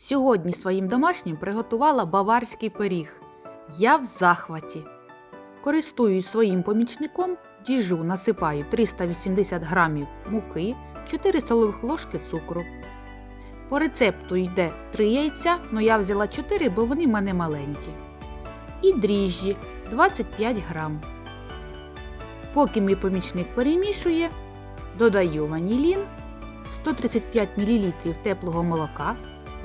Сьогодні своїм домашнім приготувала баварський пиріг. Я в захваті. Користуюсь своїм помічником, в діжу насипаю 380 грамів муки, 4 столових ложки цукру. По рецепту йде 3 яйця, але я взяла 4, бо вони в мене маленькі. І дріжджі 25 грам. Поки мій помічник перемішує, додаю ванілін, 135 мл теплого молока,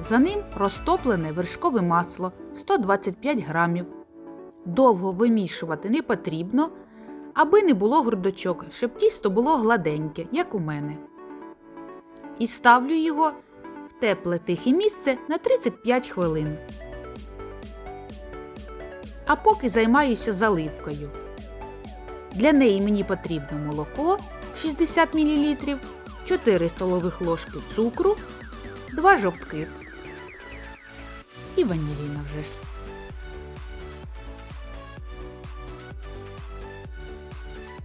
за ним розтоплене вершкове масло 125 грамів. Довго вимішувати не потрібно, аби не було грудочок, щоб тісто було гладеньке, як у мене. І ставлю його в тепле тихе місце на 35 хвилин. А поки займаюся заливкою. Для неї мені потрібно молоко 60 мл, 4 столових ложки цукру, 2 жовтки і ваніліна вже ж.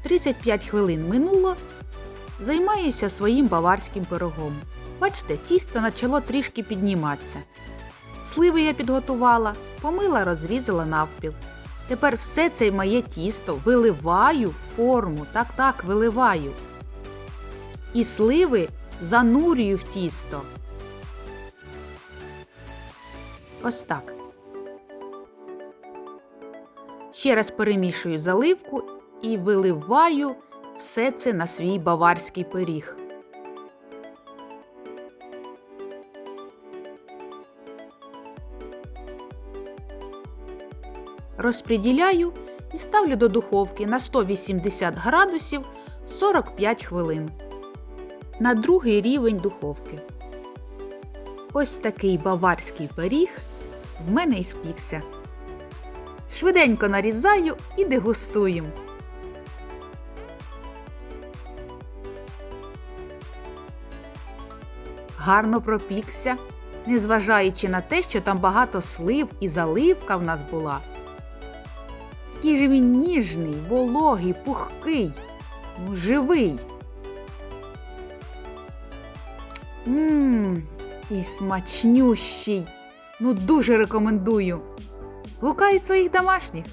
Тридцять п'ять хвилин минуло. Займаюся своїм баварським пирогом. Бачите, тісто почало трішки підніматися. Сливи я підготувала, помила, розрізала навпіл. Тепер все це моє тісто виливаю в форму. Так, так, виливаю. І сливи занурюю в тісто. Ось так. Ще раз перемішую заливку і виливаю все це на свій баварський пиріг. Розподіляю і ставлю до духовки на 180 градусів 45 хвилин. На другий рівень духовки. Ось такий баварський пиріг в мене і спікся. Швиденько нарізаю і дегустуємо. Гарно пропікся, незважаючи на те, що там багато слив і заливка в нас була. Який же він ніжний, вологий, пухкий, ну, живий. Ммм, і смачнющий. Ну, дуже рекомендую. Гукай своїх домашніх.